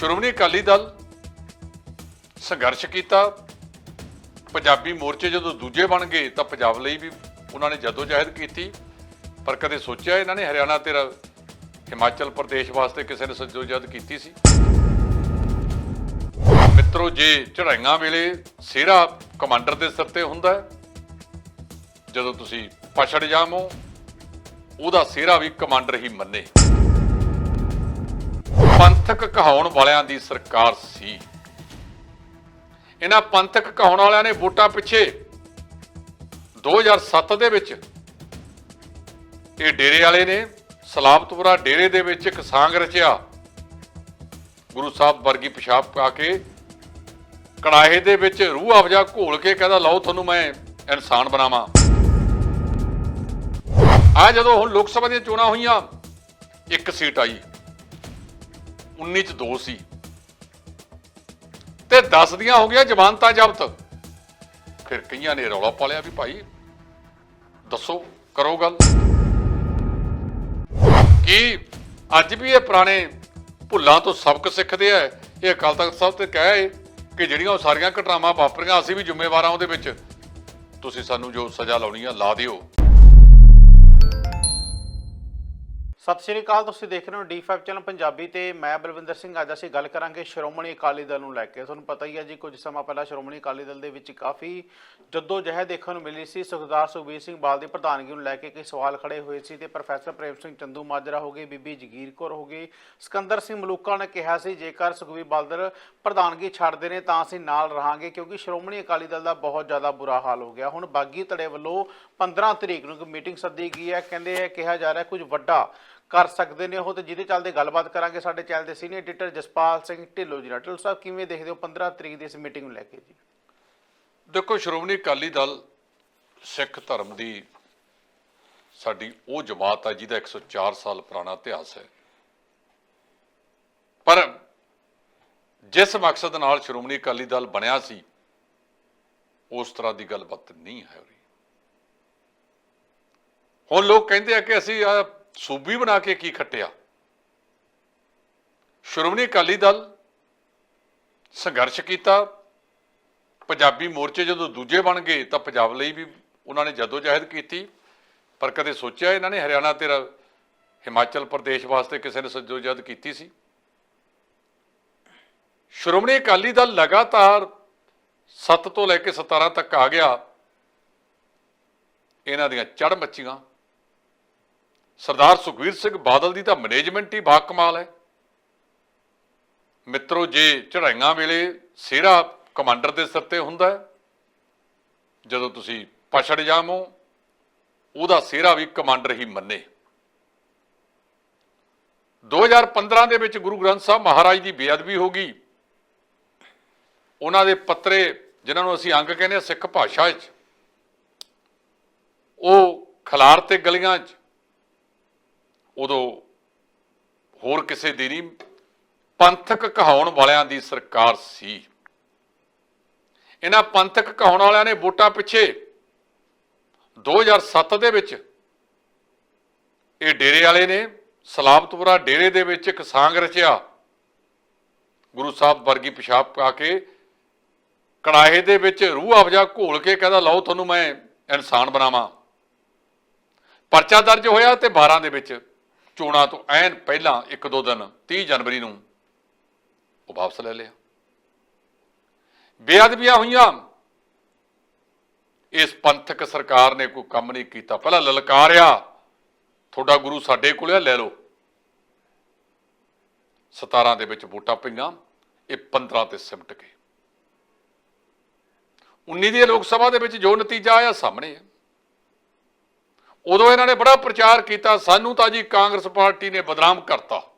ਸ਼੍ਰੋਮਣੀ ਅਕਾਲੀ ਦਲ ਸੰਘਰਸ਼ ਕੀਤਾ। ਪੰਜਾਬੀ ਮੋਰਚੇ ਜਦੋਂ ਦੂਜੇ ਬਣ ਗਏ ਤਾਂ ਪੰਜਾਬ ਲਈ ਵੀ ਉਹਨਾਂ ਨੇ ਜਦੋਜਹਿਦ ਕੀਤੀ। ਪਰ ਕਦੇ ਸੋਚਿਆ ਇਹਨਾਂ ਨੇ ਹਰਿਆਣਾ ਤੇ ਰ- ਹਿਮਾਚਲ ਪ੍ਰਦੇਸ਼ ਵਾਸਤੇ ਕਿਸੇ ਨੇ ਜਦੋਜਹਿਦ ਕੀਤੀ ਸੀ? ਮਿੱਤਰੋ, ਜੇ ਚੜਾਈਆਂ ਵੇਲੇ ਸਿਹਰਾ ਕਮਾਂਡਰ ਦੇ ਸਿਰ ਤੇ ਹੁੰਦਾ ਜਦੋਂ ਤੁਸੀਂ ਪਛੜ ਜਾਵੋ, ਉਹਦਾ ਸਿਹਰਾ ਵੀ ਕਮਾਂਡਰ ਹੀ ਮੰਨੇ। ਪੰਥਕ ਕਹਾਉਣ ਵਾਲਿਆਂ ਦੀ ਸਰਕਾਰ ਸੀ। ਇਹਨਾਂ ਪੰਥਕ ਕਹਾਉਣ ਵਾਲਿਆਂ ਨੇ ਵੋਟਾਂ ਪਿੱਛੇ 2007 ਦੇ ਵਿੱਚ ਇਹ ਡੇਰੇ ਵਾਲੇ ਨੇ ਸਲਾਬਤਪੁਰਾ ਡੇਰੇ ਦੇ ਵਿੱਚ ਇੱਕ ਸਾਂਗ ਰਚਿਆ। ਗੁਰੂ ਸਾਹਿਬ ਵਰਗੀ ਪਿਸ਼ਾਬ ਪਾ ਕੇ ਕੜਾਹੇ ਦੇ ਵਿੱਚ ਰੂਹ ਅਫਜਾ ਘੋਲ ਕੇ ਕਹਿੰਦਾ, ਲਓ ਤੁਹਾਨੂੰ ਮੈਂ ਇਨਸਾਨ ਬਣਾਵਾਂ। ਆ ਜਦੋਂ ਹੁਣ ਲੋਕ ਸਭਾ ਦੀਆਂ ਚੋਣਾਂ ਹੋਈਆਂ, ਇੱਕ ਸੀਟ ਆਈ। 19 ਚ ਦੋ ਸੀ। ਤੇ 10 ਦੀਆਂ ਹੋ ਗਈਆਂ ਜ਼ਮਾਨਤਾਂ ਜ਼ਬਤ। ਫਿਰ ਕਈਆਂ ਨੇ ਰੌਲਾ ਪਾ ਲਿਆ ਵੀ ਭਾਈ, ਦੱਸੋ, ਕਰੋ ਗੱਲ। ਕੀ ਅੱਜ ਵੀ ਇਹ ਪੁਰਾਣੇ ਭੁੱਲਾਂ ਤੋਂ ਸਬਕ ਸਿੱਖਦੇ ਆ? ਇਹ ਅਕਾਲ ਤਖਤ ਸਾਹਿਬ ਤੇ ਕਹੇ ਕਿ ਜਿਹੜੀਆਂ ਉਹ ਸਾਰੀਆਂ ਘਟਨਾਵਾਂ ਵਾਪਰੀਆਂ, ਅਸੀਂ ਵੀ ਜ਼ਿੰਮੇਵਾਰਾਂ ਉਹਦੇ ਵਿੱਚ। ਤੁਸੀਂ ਸਾਨੂੰ ਜੋ ਸਜ਼ਾ ਲਾਉਣੀ ਆ, ਲਾ ਦਿਓ। ਸਤਿ ਸ਼੍ਰੀ ਅਕਾਲ, ਤੁਸੀਂ ਦੇਖ ਰਹੇ ਹੋ D5 ਚੈਨਲ ਪੰਜਾਬੀ ਤੇ ਮੈਂ ਬਲਵਿੰਦਰ ਸਿੰਘ, ਅੱਜ ਅਸੀਂ ਗੱਲ ਕਰਾਂਗੇ ਸ਼੍ਰੋਮਣੀ ਅਕਾਲੀ ਦਲ ਨੂੰ ਲੈ ਕੇ। ਤੁਹਾਨੂੰ ਪਤਾ ਹੀ ਹੈ ਜੀ, ਕੁਝ ਸਮਾਂ ਪਹਿਲਾਂ ਸ਼੍ਰੋਮਣੀ ਅਕਾਲੀ ਦਲ ਦੇ ਵਿੱਚ ਕਾਫੀ ਜੱਦੋ ਜਹਿਦ ਦੇਖਣ ਨੂੰ ਮਿਲੀ ਸੀ। ਸੁਖਦਾਰ ਸੁਖਬੀਰ ਸਿੰਘ ਬਾਲ ਦੀ ਪ੍ਰਧਾਨਗੀ ਨੂੰ ਲੈ ਕੇ ਕਈ ਸਵਾਲ ਖੜੇ ਹੋਏ ਸੀ ਤੇ ਪ੍ਰੋਫੈਸਰ ਪ੍ਰੇਮ ਸਿੰਘ ਚੰਦੂ ਮਾਜਰਾ ਹੋ ਗਏ, ਬੀਬੀ ਜਗੀਰ ਕੌਰ ਹੋ ਗਈ ਸਿਕੰਦਰ ਸਿੰਘ ਮਲੂਕਾ ਨੇ ਕਿਹਾ ਸੀ, ਜੇਕਰ ਸੁਖਬੀਰ ਬਾਦਲ ਪ੍ਰਧਾਨਗੀ ਛੱਡਦੇ ਨੇ ਤਾਂ ਅਸੀਂ ਨਾਲ ਰਹਾਂਗੇ, ਕਿਉਂਕਿ ਸ਼੍ਰੋਮਣੀ ਅਕਾਲੀ ਦਲ ਦਾ ਬਹੁਤ ਜ਼ਿਆਦਾ ਬੁਰਾ ਹਾਲ ਹੋ ਗਿਆ। ਹੁਣ ਬਾਗੀ ਧੜੇ ਵੱਲੋਂ 15 ਤਰੀਕ ਨੂੰ ਇੱਕ ਮੀਟਿੰਗ ਸੱਦੀ ਗਈ ਹੈ, ਕਹਿੰਦੇ ਇਹ ਕਿਹਾ ਜਾ ਰਿਹਾ ਕੁਝ ਵੱਡਾ ਕਰ ਸਕਦੇ ਨੇ ਉਹ ਤੇ ਜਿਹਦੇ ਚੱਲਦੇ ਗੱਲਬਾਤ ਕਰਾਂਗੇ ਸਾਡੇ ਚੈਨਲ ਦੇ ਸੀਨੀਅਰ ਐਡੀਟਰ ਜਸਪਾਲ ਸਿੰਘ ਢਿੱਲੋਂ ਜੀ ਨਾਲ। ਢਿੱਲੋਂ ਸਾਹਿਬ, ਕਿਵੇਂ ਦੇਖਦੇ ਹੋ 15 ਤਰੀਕ ਦੀ ਇਸ ਮੀਟਿੰਗ ਨੂੰ ਲੈ ਕੇ ਜੀ? ਦੇਖੋ, ਸ਼੍ਰੋਮਣੀ ਅਕਾਲੀ ਦਲ ਸਿੱਖ ਧਰਮ ਦੀ ਸਾਡੀ ਉਹ ਜਮਾਤ ਹੈ ਜਿਹਦਾ 104 ਸਾਲ ਪੁਰਾਣਾ ਇਤਿਹਾਸ ਹੈ। ਪਰ ਜਿਸ ਮਕਸਦ ਨਾਲ ਸ਼੍ਰੋਮਣੀ ਅਕਾਲੀ ਦਲ ਬਣਿਆ ਸੀ, ਉਸ ਤਰ੍ਹਾਂ ਦੀ ਗੱਲਬਾਤ ਨਹੀਂ ਹੈ ਰਹੀ ਹੁਣ ਲੋਕ ਕਹਿੰਦੇ ਆ ਕਿ ਅਸੀਂ ਆ ਸੂਬੀ ਬਣਾ ਕੇ ਕੀ ਖੱਟਿਆ? ਸ਼੍ਰੋਮਣੀ ਅਕਾਲੀ ਦਲ ਸੰਘਰਸ਼ ਕੀਤਾ। ਪੰਜਾਬੀ ਮੋਰਚੇ ਜਦੋਂ ਦੂਜੇ ਬਣ ਗਏ ਤਾਂ ਪੰਜਾਬ ਲਈ ਵੀ ਉਹਨਾਂ ਨੇ ਜਦੋਜਹਿਦ ਕੀਤੀ। ਪਰ ਕਦੇ ਸੋਚਿਆ ਇਹਨਾਂ ਨੇ ਹਰਿਆਣਾ ਤੇ ਰ- ਹਿਮਾਚਲ ਪ੍ਰਦੇਸ਼ ਵਾਸਤੇ ਕਿਸੇ ਨੇ ਜਦੋਜਹਿਦ ਕੀਤੀ ਸੀ? ਸ਼੍ਰੋਮਣੀ ਅਕਾਲੀ ਦਲ ਲਗਾਤਾਰ 7 ਤੋਂ ਲੈ ਕੇ 17 ਤੱਕ ਆ ਗਿਆ। ਇਹਨਾਂ ਦੀਆਂ ਚੜ ਮੱਚੀਆਂ ਸਰਦਾਰ ਸੁਖਵੀਰ ਸਿੰਘ ਬਾਦਲ ਦੀ ਤਾਂ ਮੈਨੇਜਮੈਂਟ ਹੀ ਬਾਕਮਾਲ ਹੈ। ਮਿੱਤਰੋ, ਜੇ ਚੜਾਈਆਂ ਵੇਲੇ ਸਿਹਰਾ ਕਮਾਂਡਰ ਦੇ ਸਿਰ ਤੇ ਹੁੰਦਾ ਜਦੋਂ ਤੁਸੀਂ ਪਛੜ ਜਾਵੋ, ਉਹਦਾ ਸਿਹਰਾ ਵੀ ਕਮਾਂਡਰ ਹੀ ਮੰਨੇ। 2015 ਦੇ ਵਿੱਚ ਗੁਰੂ ਗ੍ਰੰਥ ਸਾਹਿਬ ਮਹਾਰਾਜ ਦੀ ਬੇਅਦਬੀ ਹੋ ਗਈ। ਉਹਨਾਂ ਦੇ ਪੱਤਰੇ ਜਿਨ੍ਹਾਂ ਨੂੰ ਅਸੀਂ ਅੰਗ ਕਹਿੰਦੇ ਹਾਂ ਸਿੱਖ ਭਾਸ਼ਾ 'ਚ, ਉਹ ਖਲਾਰ ਤੇ ਗਲੀਆਂ 'ਚ ਉਦੋਂ ਹੋਰ ਕਿਸੇ ਦੀ ਨਹੀਂ, ਪੰਥਕ ਕਹਾਉਣ ਵਾਲਿਆਂ ਦੀ ਸਰਕਾਰ ਸੀ। ਇਹਨਾਂ ਪੰਥਕ ਕਹਾਉਣ ਵਾਲਿਆਂ ਨੇ ਵੋਟਾਂ ਪਿੱਛੇ 2007 ਦੇ ਵਿੱਚ ਇਹ ਡੇਰੇ ਵਾਲੇ ਨੇ ਸਲਾਬਤਪੁਰਾ ਡੇਰੇ ਦੇ ਵਿੱਚ ਇੱਕ ਸਾਂਗ ਰਚਿਆ। ਗੁਰੂ ਸਾਹਿਬ ਵਰਗੀ ਪਿਸ਼ਾਬ ਪਾ ਕੇ ਕੜਾਹੇ ਦੇ ਵਿੱਚ ਰੂਹ ਅਫਜਾ ਘੋਲ ਕੇ ਕਹਿੰਦਾ, ਲਓ ਤੁਹਾਨੂੰ ਮੈਂ ਇਨਸਾਨ ਬਣਾਵਾਂ। ਪਰਚਾ ਦਰਜ ਹੋਇਆ ਤੇ 12 ਦੇ ਵਿੱਚ ਚੋਣਾਂ ਤੋਂ ਐਨ ਪਹਿਲਾਂ ਇੱਕ ਦੋ ਦਿਨ 30 ਜਨਵਰੀ ਨੂੰ ਉਹ ਵਾਪਸ ਲੈ ਲਿਆ। ਬੇਅਦਬੀਆਂ ਹੋਈਆਂ। ਇਸ ਪੰਥਕ ਸਰਕਾਰ ਨੇ ਕੋਈ ਕੰਮ ਨਹੀਂ ਕੀਤਾ। ਪਹਿਲਾਂ ਲਲਕਾਰਿਆ, ਤੁਹਾਡਾ ਗੁਰੂ ਸਾਡੇ ਕੋਲ ਆ, ਲੈ ਲਓ। 17 ਦੇ ਵਿੱਚ ਵੋਟਾਂ ਪਈਆਂ, ਇਹ 15 ਤੇ ਸਿਮਟ ਗਏ। 19 ਦੀ ਲੋਕ ਸਭਾ ਦੇ ਵਿੱਚ ਜੋ ਨਤੀਜਾ ਆਇਆ, ਸਾਹਮਣੇ ਹੈ ਉਦੋਂ ਇਹਨਾਂ ਨੇ ਬੜਾ ਪ੍ਰਚਾਰ ਕੀਤਾ, ਸਾਨੂੰ ਤਾਂ ਜੀ ਕਾਂਗਰਸ ਪਾਰਟੀ ਨੇ ਬਦਨਾਮ ਕਰਤਾ।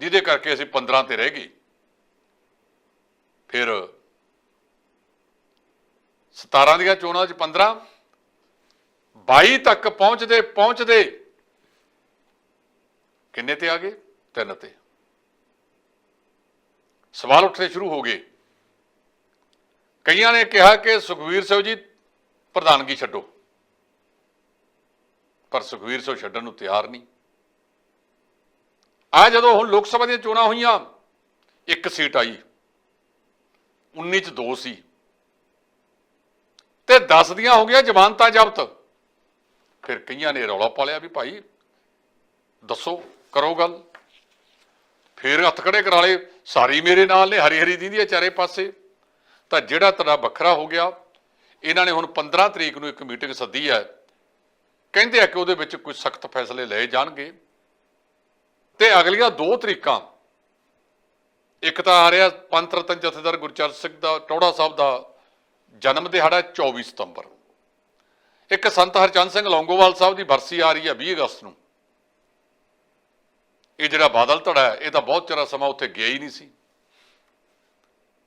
ਜਿਹਦੇ ਕਰਕੇ ਅਸੀਂ 15 ਤੇ ਰਹਿ ਗਏ। ਫਿਰ 17 ਦੀਆਂ ਚੋਣਾਂ 'ਚ 15 22 ਤੱਕ ਪਹੁੰਚਦੇ ਪਹੁੰਚਦੇ ਕਿੰਨੇ ਤੇ ਆ ਗਏ? ਤਿੰਨ ਤੇ। ਸਵਾਲ ਉੱਠਣੇ ਸ਼ੁਰੂ ਹੋ ਗਏ। ਕਈਆਂ ਨੇ ਕਿਹਾ ਕਿ ਸੁਖਵੀਰ ਸਿੰਘ ਜੀ, ਪ੍ਰਧਾਨਗੀ ਛੱਡੋ। ਪਰ ਸੁਖਵੀਰ ਸਿੰਘ ਛੱਡਣ ਨੂੰ ਤਿਆਰ ਨਹੀਂ। ਆ ਜਦੋਂ ਹੁਣ ਲੋਕ ਸਭਾ ਦੀਆਂ ਚੋਣਾਂ ਹੋਈਆਂ, ਇੱਕ ਸੀਟ ਆਈ। 19 ਚ ਦੋ ਸੀ। ਤੇ 10 ਦੀਆਂ ਹੋ ਗਈਆਂ ਜ਼ਮਾਨਤਾਂ ਜ਼ਬਤ। ਫਿਰ ਕਈਆਂ ਨੇ ਰੌਲਾ ਪਾ ਲਿਆ ਵੀ ਭਾਈ, ਦੱਸੋ, ਕਰੋ ਗੱਲ। ਫਿਰ ਹੱਥ ਖੜੇ ਕਰਾ ਲਏ, ਸਾਰੀ ਮੇਰੇ ਨਾਲ ਨੇ ਹਰੀ ਹਰੀ ਦੀਦੀ ਚਾਰੇ ਪਾਸੇ। ਤਾਂ ਜਿਹੜਾ ਤੁਹਾਡਾ ਵੱਖਰਾ ਹੋ ਗਿਆ, ਇਹਨਾਂ ਨੇ ਹੁਣ 15 ਤਰੀਕ ਨੂੰ ਇੱਕ ਮੀਟਿੰਗ ਸੱਦੀ ਹੈ। ਕਹਿੰਦੇ ਆ ਕਿ ਉਹਦੇ ਵਿੱਚ ਕੋਈ ਸਖਤ ਫੈਸਲੇ ਲਏ ਜਾਣਗੇ। ਤੇ ਅਗਲੀਆਂ ਦੋ ਤਰੀਕਾਂ। ਇੱਕ ਤਾਂ ਆ ਰਿਹਾ ਪੰਥ ਰਤਨ ਜਥੇਦਾਰ ਗੁਰਚਰਨ ਸਿੰਘ ਦਾ ਟੌੜਾ ਸਾਹਿਬ ਦਾ ਜਨਮ ਦਿਹਾੜਾ 24 ਸਤੰਬਰ। ਇੱਕ ਸੰਤ ਹਰਚੰਦ ਸਿੰਘ ਲੌਂਗੋਵਾਲ ਸਾਹਿਬ ਦੀ ਬਰਸੀ ਆ ਰਹੀ ਹੈ 20 ਅਗਸਤ ਨੂੰ। ਇਹ ਜਿਹੜਾ ਬਾਦਲ ਧੜਾ ਹੈ, ਇਹ ਤਾਂ ਬਹੁਤ ਚਿਰ ਸਮਾਂ ਉੱਥੇ ਗਿਆ ਹੀ ਨਹੀਂ ਸੀ।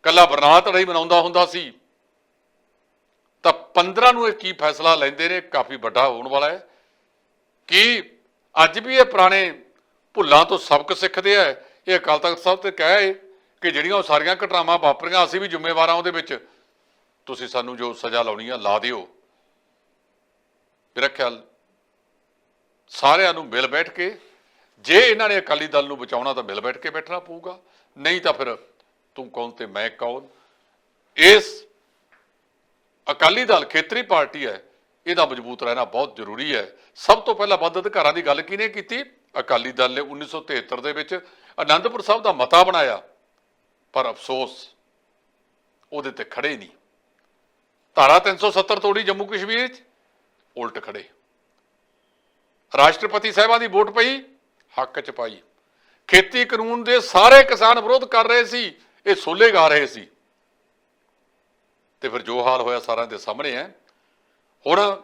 ਕੱਲਾ ਬਰਨਾਲਾ ਧੜਾ ਹੀ ਮਨਾਉਂਦਾ ਹੁੰਦਾ ਸੀ। ਤਾਂ 15 ਨੂੰ ਇਹ ਕੀ ਫੈਸਲਾ ਲੈਂਦੇ ਨੇ? ਕਾਫੀ ਵੱਡਾ ਹੋਣ ਵਾਲਾ ਹੈ। ਕਿ ਅੱਜ ਵੀ ਇਹ ਪੁਰਾਣੇ ਭੁੱਲਾਂ ਤੋਂ ਸਬਕ ਸਿੱਖਦੇ ਆ? ਇਹ ਅਕਾਲ ਤਖਤ ਸਾਹਿਬ ਤੇ ਕਹੇ ਕਿ ਜਿਹੜੀਆਂ ਉਹ ਸਾਰੀਆਂ ਘਟਨਾਵਾਂ ਵਾਪਰੀਆਂ, ਅਸੀਂ ਵੀ ਜ਼ਿੰਮੇਵਾਰ ਹਾਂ ਉਹਦੇ ਵਿੱਚ। ਤੁਸੀਂ ਸਾਨੂੰ ਜੋ ਸਜ਼ਾ ਲਾਉਣੀ ਆ, ਲਾ ਦਿਓ। ਮੇਰਾ ਖਿਆਲ ਸਾਰਿਆਂ ਨੂੰ ਮਿਲ ਬੈਠ ਕੇ, ਜੇ ਇਹਨਾਂ ਨੇ ਅਕਾਲੀ ਦਲ ਨੂੰ ਬਚਾਉਣਾ ਤਾਂ ਮਿਲ ਬੈਠ ਕੇ ਬੈਠਣਾ ਪਊਗਾ। ਨਹੀਂ ਤਾਂ ਫਿਰ ਤੂੰ ਕੌਣ ਤੇ ਮੈਂ ਕੌਣ? ਇਸ ਅਕਾਲੀ ਦਲ ਖੇਤਰੀ ਪਾਰਟੀ ਹੈ, ਇਹਦਾ ਮਜ਼ਬੂਤ ਰਹਿਣਾ ਬਹੁਤ ਜ਼ਰੂਰੀ ਹੈ। ਸਭ ਤੋਂ ਪਹਿਲਾਂ ਵੱਧ ਅਧਿਕਾਰਾਂ ਦੀ ਗੱਲ ਕਿਹਨੇ ਕੀਤੀ? ਅਕਾਲੀ ਦਲ ਨੇ 1973 ਦੇ ਵਿੱਚ ਆਨੰਦਪੁਰ ਸਾਹਿਬ ਦਾ ਮਤਾ ਬਣਾਇਆ, ਪਰ ਅਫਸੋਸ ਉਹਦੇ ਤੇ ਖੜੇ ਨਹੀਂ। ਧਾਰਾ 370 ਤੋੜੀ ਜੰਮੂ ਕਸ਼ਮੀਰ 'ਚ, ਉਲਟ ਖੜੇ। ਰਾਸ਼ਟਰਪਤੀ ਸਾਹਿਬਾਂ ਦੀ ਵੋਟ ਪਈ, ਹੱਕ 'ਚ ਪਾਈ। ਖੇਤੀ ਕਾਨੂੰਨ ਦੇ ਸਾਰੇ ਕਿਸਾਨ ਵਿਰੋਧ ਕਰ ਰਹੇ ਸੀ, ਇਹ ਸੋਲੇ ਗਾ ਰਹੇ ਸੀ। ਤੇ ਫਿਰ ਜੋ ਹਾਲ ਹੋਇਆ ਸਾਰਿਆਂ ਦੇ ਸਾਹਮਣੇ ਹੈ। ਹੁਣ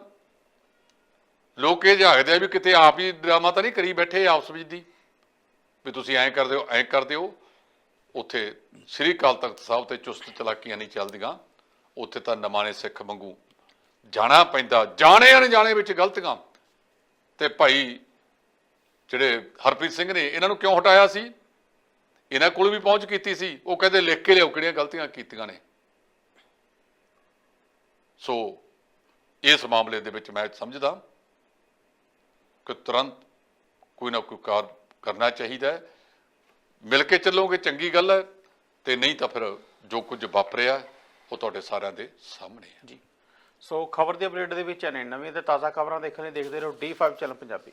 ਲੋਕ ਇਹ ਜਾਗਦੇ ਆ ਵੀ ਕਿਤੇ ਆਪ ਹੀ ਡਰਾਮਾ ਤਾਂ ਨਹੀਂ ਕਰੀ ਬੈਠੇ ਆਪਸ ਵਿੱਚ ਦੀ। ਵੀ ਤੁਸੀਂ ਐਂ ਕਰਦੇ ਹੋ, ਐਂ ਕਰਦੇ ਹੋ। ਉੱਥੇ ਸ੍ਰੀ ਅਕਾਲ ਤਖਤ ਸਾਹਿਬ ਤੇ ਚੁਸਤ ਚਲਾਕੀਆਂ ਨਹੀਂ ਚੱਲਦੀਆਂ। ਉੱਥੇ ਤਾਂ ਨਮਾਣੇ ਸਿੱਖ ਵਾਂਗੂ ਜਾਣਾ ਪੈਂਦਾ। ਜਾਣੇ ਅਣਜਾਣੇ ਵਿੱਚ ਗਲਤੀਆਂ। ਤੇ ਭਾਈ ਜਿਹੜੇ ਹਰਪ੍ਰੀਤ ਸਿੰਘ ਨੇ, ਇਹਨਾਂ ਨੂੰ ਕਿਉਂ ਹਟਾਇਆ ਸੀ? ਇਹਨਾਂ ਕੋਲ ਵੀ ਪਹੁੰਚ ਕੀਤੀ ਸੀ। ਉਹ ਕਹਿੰਦੇ ਲਿਖ ਕੇ ਲਿਆਓ ਕਿਹੜੀਆਂ ਗਲਤੀਆਂ ਕੀਤੀਆਂ ਨੇ। ਸੋ ਇਸ ਮਾਮਲੇ ਦੇ ਵਿੱਚ ਮੈਂ ਸਮਝਦਾ ਕਿ ਤੁਰੰਤ ਕੋਈ ਨਾ ਕੋਈ ਕਾਰ ਕਰਨਾ ਚਾਹੀਦਾ ਹੈ। ਮਿਲ ਕੇ ਚੱਲੋਗੇ, ਚੰਗੀ ਗੱਲ ਹੈ। ਤੇ ਨਹੀਂ ਤਾਂ ਫਿਰ ਜੋ ਕੁਝ ਵਾਪਰਿਆ, ਉਹ ਤੁਹਾਡੇ ਸਾਰਿਆਂ ਦੇ ਸਾਹਮਣੇ ਹੈ। ਜੀ। ਸੋ ਖਬਰ ਦੀ ਅਪਡੇਟ ਦੇ ਵਿੱਚ ਨੇ ਨਵੀਂ ਤੇ ਤਾਜ਼ਾ ਖਬਰਾਂ ਦੇਖਣ ਲਈ ਦੇਖਦੇ ਰਹੋ D5 ਚੈਨਲ ਪੰਜਾਬੀ।